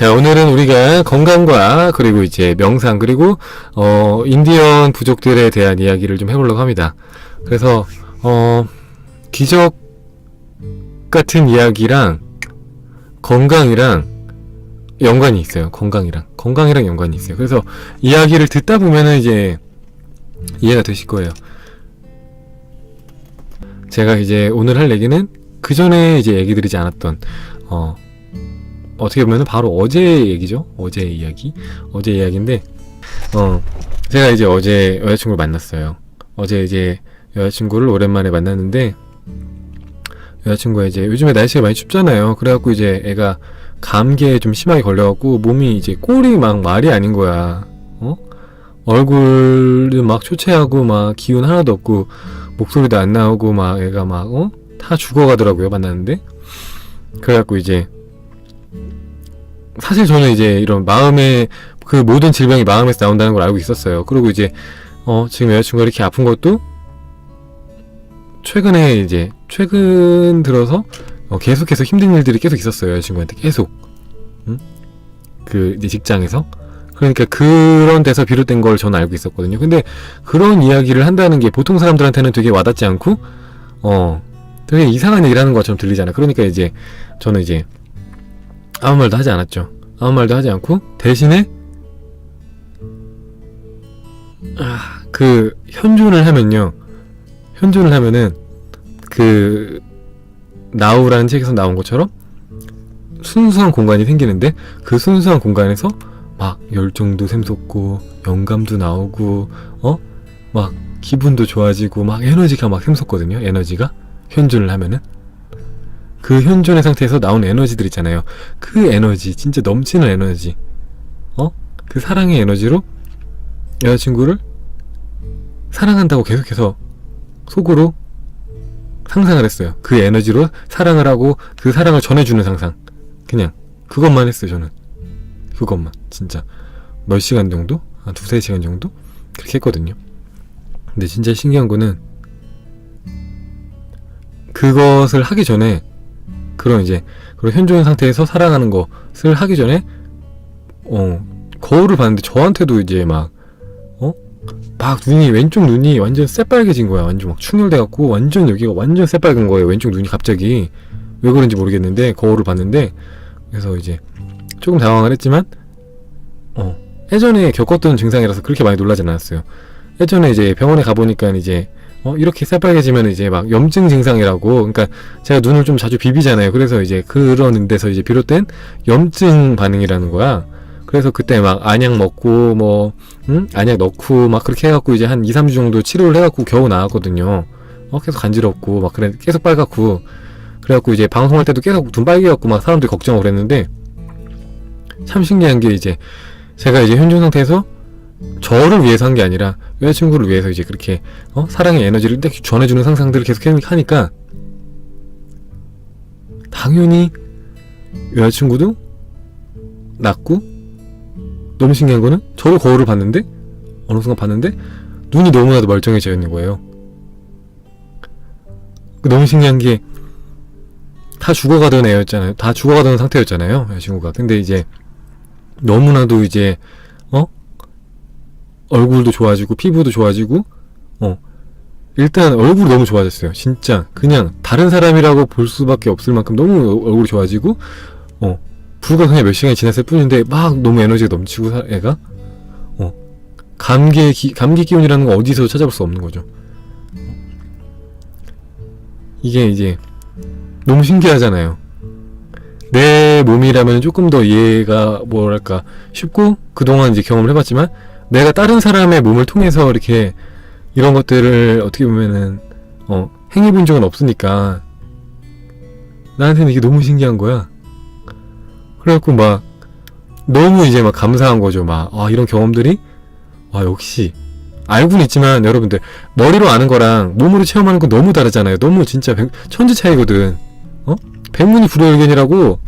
자, 오늘은 우리가 건강과 그리고 이제 명상 그리고 어 인디언 부족들에 대한 이야기를 좀 해보려고 합니다. 그래서 어 기적 같은 이야기랑 건강이랑 연관이 있어요. 건강이랑 건강이랑 연관이 있어요. 그래서 이야기를 듣다 보면은 이제 이해가 되실 거예요. 제가 이제 오늘 할 얘기는 그 전에 이제 얘기 드리지 않았던 어 어떻게 보면은 바로 어제 얘기죠. 어제 이야기. 어제 이야기인데 어 제가 이제 어제 여자친구를 만났어요. 어제 이제 여자친구를 오랜만에 만났는데 여자친구가 이제 요즘에 날씨가 많이 춥잖아요. 그래갖고 이제 애가 감기에 좀 심하게 걸려갖고 몸이 이제 꼴이 막 말이 아닌 거야. 어? 얼굴도 막 초췌하고 막 기운 하나도 없고 목소리도 안 나오고 막 애가 막 어? 다 죽어가더라고요 만났는데 그래갖고 이제 사실 저는 이제 이런 마음의 그 모든 질병이 마음에서 나온다는 걸 알고 있었어요. 그리고 이제 어 지금 여자친구가 이렇게 아픈 것도 최근에 이제 최근 들어서 어, 계속해서 힘든 일들이 계속 있었어요 여자친구한테 계속 응? 그 이제 직장에서 그러니까 그런 데서 비롯된 걸 저는 알고 있었거든요 근데 그런 이야기를 한다는 게 보통 사람들한테는 되게 와닿지 않고 어 되게 이상한 얘기를 하는 것처럼 들리잖아요 그러니까 이제 저는 이제 아무 말도 하지 않았죠. 아무 말도 하지 않고 대신에 아, 그 현존을 하면요. 현존을 하면은 그 나우라는 책에서 나온 것처럼 순수한 공간이 생기는데 그 순수한 공간에서 막 열정도 샘솟고 영감도 나오고 어? 막 기분도 좋아지고 막 에너지가 막 샘솟거든요 에너지가. 현존을 하면은 그 현존의 상태에서 나온 에너지들 있잖아요 그 에너지 진짜 넘치는 에너지 어 그 사랑의 에너지로 여자친구를 사랑한다고 계속해서 속으로 상상을 했어요. 그 에너지로 사랑을 하고 그 사랑을 전해주는 상상. 그냥 그것만 했어요, 저는. 그것만. 진짜. 몇 시간 정도? 한 두세 시간 정도? 그렇게 했거든요. 근데 진짜 신기한 거는 그것을 하기 전에 그런 이제 그런 현존 상태에서 살아가는 것을 하기 전에 어 거울을 봤는데 저한테도 이제 막 어? 막 눈이 왼쪽 눈이 완전 새빨개진 거야. 완전 막 충혈돼 갖고 완전 여기가 완전 새빨간 거예요. 왼쪽 눈이 갑자기. 왜 그런지 모르겠는데 거울을 봤는데. 그래서 이제 조금 당황을 했지만 어 예전에 겪었던 증상이라서 그렇게 많이 놀라진 않았어요. 예전에 이제 병원에 가보니까 이제 어 이렇게 새빨개지면 이제 막 염증 증상이라고 그러니까 제가 눈을 좀 자주 비비잖아요 그래서 이제 그런 데서 이제 비롯된 염증 반응이라는 거야 그래서 그때 막 안약 먹고 뭐 응? 안약 넣고 막 그렇게 해갖고 이제 한 2, 3주 정도 치료를 해갖고 겨우 나왔거든요. 어 계속 간지럽고 막 그래 계속 빨갛고 그래갖고 이제 방송할 때도 계속 눈 빨개갖고 막 사람들이 걱정하고 그랬는데 참 신기한 게 이제 제가 이제 현존 상태에서 저를 위해서 한 게 아니라 여자친구를 위해서 이제 그렇게 어 사랑의 에너지를 딱 전해주는 상상들을 계속 해- 하니까 당연히 여자친구도 낫고 너무 신기한 거는 저도 거울을 봤는데 어느 순간 봤는데 눈이 너무나도 멀쩡해져 있는 거예요. 그 너무 신기한 게 다 죽어가던 애였잖아요. 다 죽어가던 상태였잖아요. 여자친구가. 근데 이제 너무나도 이제 어 얼굴도 좋아지고 피부도 좋아지고 어 일단 얼굴이 너무 좋아졌어요. 진짜 그냥 다른 사람이라고 볼 수밖에 없을 만큼 너무 얼굴이 좋아지고 어 불과 그냥 몇 시간이 지났을 뿐인데 막 너무 에너지가 넘치고 사- 애가 어 감기 기, 감기 기운이라는 거 어디서 찾아볼 수 없는 거죠. 이게 이제 너무 신기하잖아요. 내 몸이라면 조금 더 이해가 뭐랄까 쉽고 그동안 이제 경험을 해봤지만 내가 다른 사람의 몸을 통해서 이렇게 이런 것들을 어떻게 보면은 어 행해본 적은 없으니까 나한테는 이게 너무 신기한 거야. 그래갖고 막 너무 이제 막 감사한 거죠. 막 아 이런 경험들이 아 역시 알고는 있지만 여러분들 머리로 아는 거랑 몸으로 체험하는 건 너무 다르잖아요. 너무 진짜 백- 천지 차이거든. 어? 백문이 불여일견이라고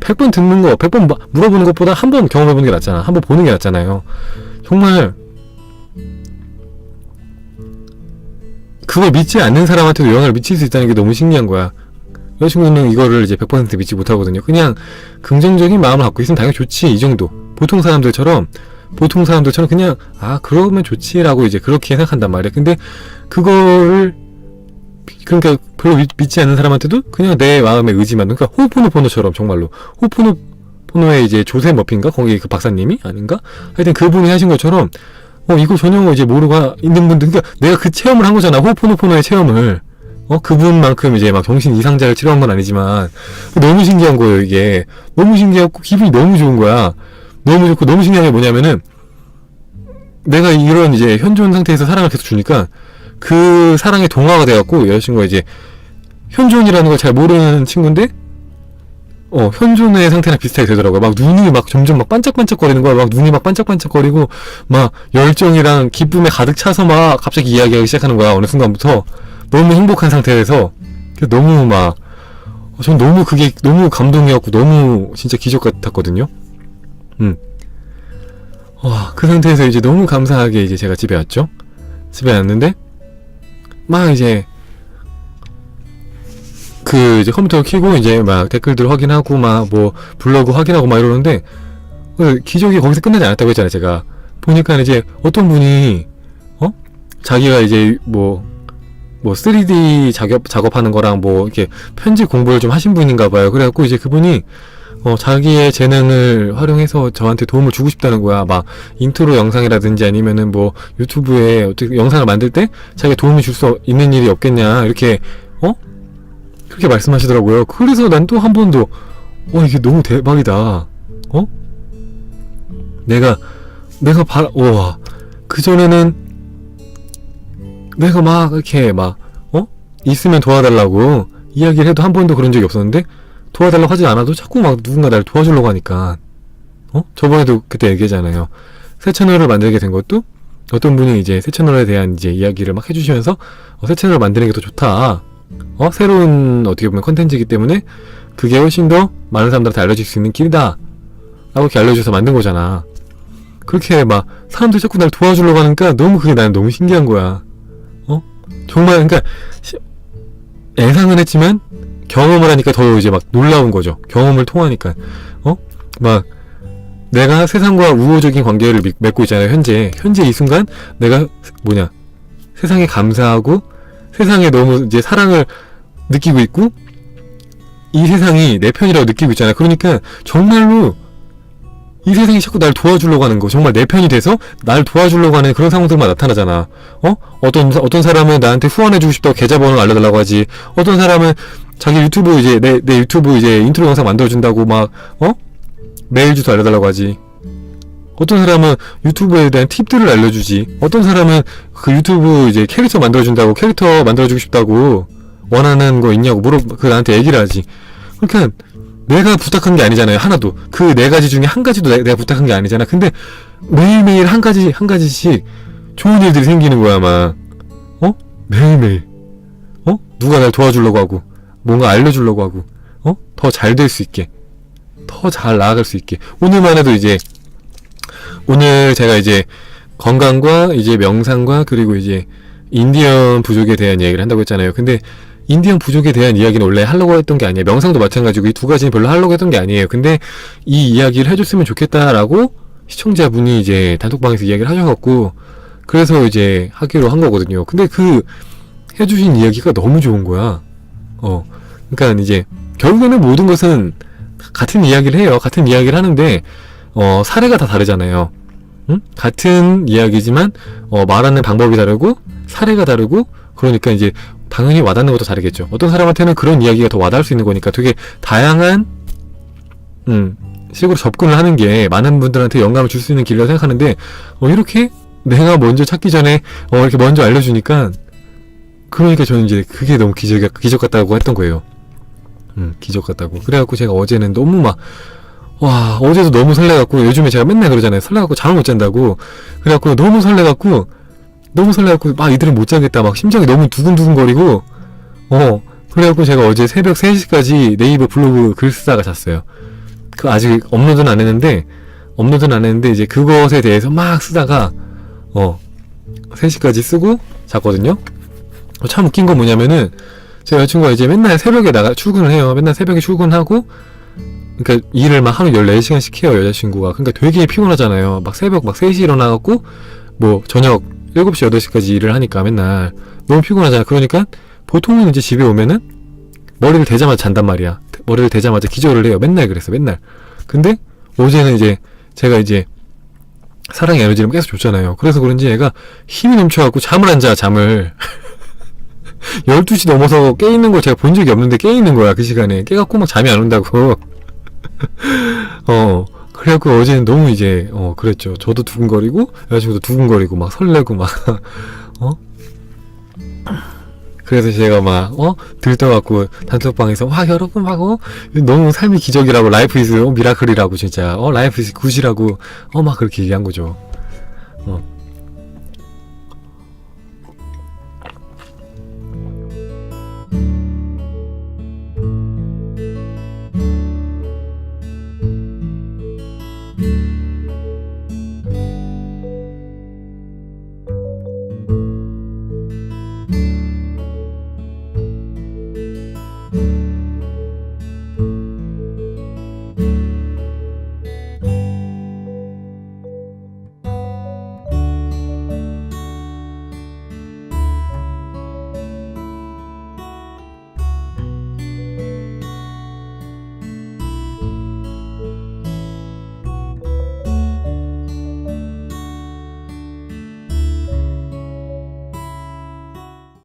100번 듣는 거, 100번 물어보는 것보다 한 번 경험해보는 게 낫잖아. 한 번 보는 게 낫잖아요. 정말 그걸 믿지 않는 사람한테도 영향을 미칠 수 있다는 게 너무 신기한 거야. 여자친구는 이거를 이제 100% 믿지 못하거든요. 그냥 긍정적인 마음을 갖고 있으면 당연히 좋지 이 정도. 보통 사람들처럼 보통 사람들처럼 그냥 아 그러면 좋지라고 이제 그렇게 생각한단 말이야. 근데 그거를 그러니까 별로 믿, 믿지 않는 사람한테도 그냥 내 마음의 의지만 그러니까 호포노포노처럼 정말로. 호포노포노의 이제 조세 머핀가? 거기 그 박사님이? 아닌가? 하여튼 그분이 하신 것처럼 어 이거 전혀 이제 모르고 있는 분들 그러니까 내가 그 체험을 한 거잖아. 호포노포노의 체험을. 어 그분만큼 이제 막 정신 이상자를 치료한 건 아니지만. 너무 신기한 거예요 이게. 너무 신기하고 기분이 너무 좋은 거야. 너무 좋고 너무 신기한 게 뭐냐면은 내가 이런 이제 현존 상태에서 사랑을 계속 주니까 그 사랑에 동화가 돼갖고 여자친구가 이제 현존이라는 걸 잘 모르는 친구인데 어 현존의 상태랑 비슷하게 되더라고요. 막 눈이 막 점점 막 반짝반짝거리는 거야. 막 눈이 막 반짝반짝거리고 막 열정이랑 기쁨에 가득 차서 막 갑자기 이야기하기 시작하는 거야. 어느 순간부터 너무 행복한 상태에서 너무 막 어, 전 너무 그게 너무 감동이었고 너무 진짜 기적 같았거든요. 음. 와, 그 상태에서 이제 너무 감사하게 이제 제가 집에 왔죠. 집에 왔는데 막 이제 그 이제 컴퓨터 켜고 이제 막 댓글들 확인하고 막 뭐 블로그 확인하고 막 이러는데 그 기적이 거기서 끝나지 않았다고 했잖아요 제가. 보니까 이제 어떤 분이 어? 자기가 이제 뭐뭐 3D 작업 작업하는 거랑 뭐 이렇게 편집 공부를 좀 하신 분인가 봐요. 그래갖고 이제 그분이 어 자기의 재능을 활용해서 저한테 도움을 주고 싶다는 거야 막 인트로 영상이라든지 아니면은 뭐 유튜브에 어떻게 영상을 만들 때 자기가 도움이 줄 수 있는 일이 없겠냐 이렇게 어 그렇게 말씀하시더라고요. 그래서 난 또 한 번 더, 와, 이게 너무 대박이다. 어? 내가, 내가 바, 와, 그전에는 내가 막 이렇게 막, 어? 있으면 도와달라고 이야기를 해도 한 번도 그런 적이 없었는데, 도와달라고 하지 않아도 자꾸 막 누군가 나를 도와주려고 하니까, 어? 저번에도 그때 얘기했잖아요. 새 채널을 만들게 된 것도 어떤 분이 이제 새 채널에 대한 이제 이야기를 막 해주시면서, 어, 새 채널을 만드는 게 더 좋다. 어? 새로운 어떻게 보면 컨텐츠이기 때문에 그게 훨씬 더 많은 사람들한테 알려질 수 있는 길이다 라고 이렇게 알려줘서 만든 거잖아 그렇게 막 사람들이 자꾸 날 도와주려고 하니까 너무 그게 나는 너무 신기한 거야 어? 정말 그러니까 시- 예상은 했지만 경험을 하니까 더 이제 막 놀라운 거죠 경험을 통하니까 어? 막 내가 세상과 우호적인 관계를 맺- 맺고 있잖아요 현재 현재 이 순간 내가 뭐냐 세상에 감사하고 세상에 너무 이제 사랑을 느끼고 있고 이 세상이 내 편이라고 느끼고 있잖아. 그러니까 정말로 이 세상이 자꾸 날 도와주려고 하는 거 정말 내 편이 돼서 날 도와주려고 하는 그런 상황들만 나타나잖아. 어? 어떤 사- 어떤 사람은 나한테 후원해주고 싶다고 계좌번호를 알려달라고 하지. 어떤 사람은 자기 유튜브 이제 내 내 유튜브 이제 인트로 영상 만들어준다고 막 어? 메일 주소 알려달라고 하지. 어떤 사람은 유튜브에 대한 팁들을 알려주지. 어떤 사람은 그 유튜브 이제 캐릭터 만들어준다고 캐릭터 만들어주고 싶다고 원하는 거 있냐고 물어 그 나한테 얘기를 하지. 그러니까 내가 부탁한 게 아니잖아요 하나도 그 네 가지 중에 한 가지도 내, 내가 부탁한 게 아니잖아. 근데 매일매일 한 가지 한 가지씩 좋은 일들이 생기는 거야 막 어? 매일매일 어? 누가 날 도와주려고 하고 뭔가 알려주려고 하고 어? 더 잘 될 수 있게 더 잘 나아갈 수 있게 오늘만 해도 이제 오늘 제가 이제 건강과 이제 명상과 그리고 이제 인디언 부족에 대한 이야기를 한다고 했잖아요. 근데 인디언 부족에 대한 이야기는 원래 하려고 했던 게 아니에요. 명상도 마찬가지고 이 두 가지는 별로 하려고 했던 게 아니에요. 근데 이 이야기를 해줬으면 좋겠다라고 시청자분이 이제 단톡방에서 이야기를 하셔갖고 그래서 이제 하기로 한 거거든요. 근데 그 해주신 이야기가 너무 좋은 거야. 어, 그러니까 이제 결국에는 모든 것은 같은 이야기를 해요. 같은 이야기를 하는데 어, 사례가 다 다르잖아요. 응? 같은 이야기지만 어, 말하는 방법이 다르고 사례가 다르고 그러니까 이제 당연히 와닿는 것도 다르겠죠. 어떤 사람한테는 그런 이야기가 더 와닿을 수 있는 거니까 되게 다양한 음, 식으로 접근을 하는 게 많은 분들한테 영감을 줄 수 있는 길이라고 생각하는데 어, 이렇게 내가 먼저 찾기 전에 어, 이렇게 먼저 알려주니까 그러니까 저는 이제 그게 너무 기적, 기적 같다고 했던 거예요. 음, 기적 같다고. 그래갖고 제가 어제는 너무 막 와 어제도 너무 설레갖고 요즘에 제가 맨날 그러잖아요. 설레갖고 잠을 못 잔다고. 그래갖고 너무 설레갖고 너무 설레갖고 막 이들은 못 자겠다. 막 심장이 너무 두근두근거리고 어 그래갖고 제가 어제 새벽 3시까지 네이버 블로그 글 쓰다가 잤어요. 그 아직 업로드는 안 했는데 업로드는 안 했는데 이제 그것에 대해서 막 쓰다가 어 3시까지 쓰고 잤거든요. 어, 참 웃긴 건 뭐냐면은 제 여자친구가 이제 맨날 새벽에 나가 출근을 해요. 맨날 새벽에 출근하고 그러니까 일을 막 하루 14시간씩 해요, 여자친구가. 그러니까 되게 피곤하잖아요. 막 새벽 막 3시에 일어나갖고 뭐 저녁 7시, 8시까지 일을 하니까 맨날 너무 피곤하잖아. 그러니까 보통은 이제 집에 오면은 머리를 대자마자 잔단 말이야. 머리를 대자마자 기절을 해요. 맨날 그랬어, 맨날. 근데 어제는 이제 제가 이제 사랑의 에너지를 계속 줬잖아요. 그래서 그런지 얘가 힘이 넘쳐갖고 잠을 안 자, 잠을. 12시 넘어서 깨 있는 걸 제가 본 적이 없는데 깨 있는 거야, 그 시간에. 깨갖고 막 잠이 안 온다고. 어. 그래갖고 어제는 너무 이제, 어, 그랬죠. 저도 두근거리고, 여자친구도 두근거리고, 막 설레고, 막, 어? 그래서 제가 막, 어? 들떠갖고, 단톡방에서, 와, 여러분, 막, 어? 너무 삶이 기적이라고, 라이프 이즈 미라클이라고, 진짜, 어? 라이프 이즈 굿이라고, 어? 막 그렇게 얘기한 거죠. 어.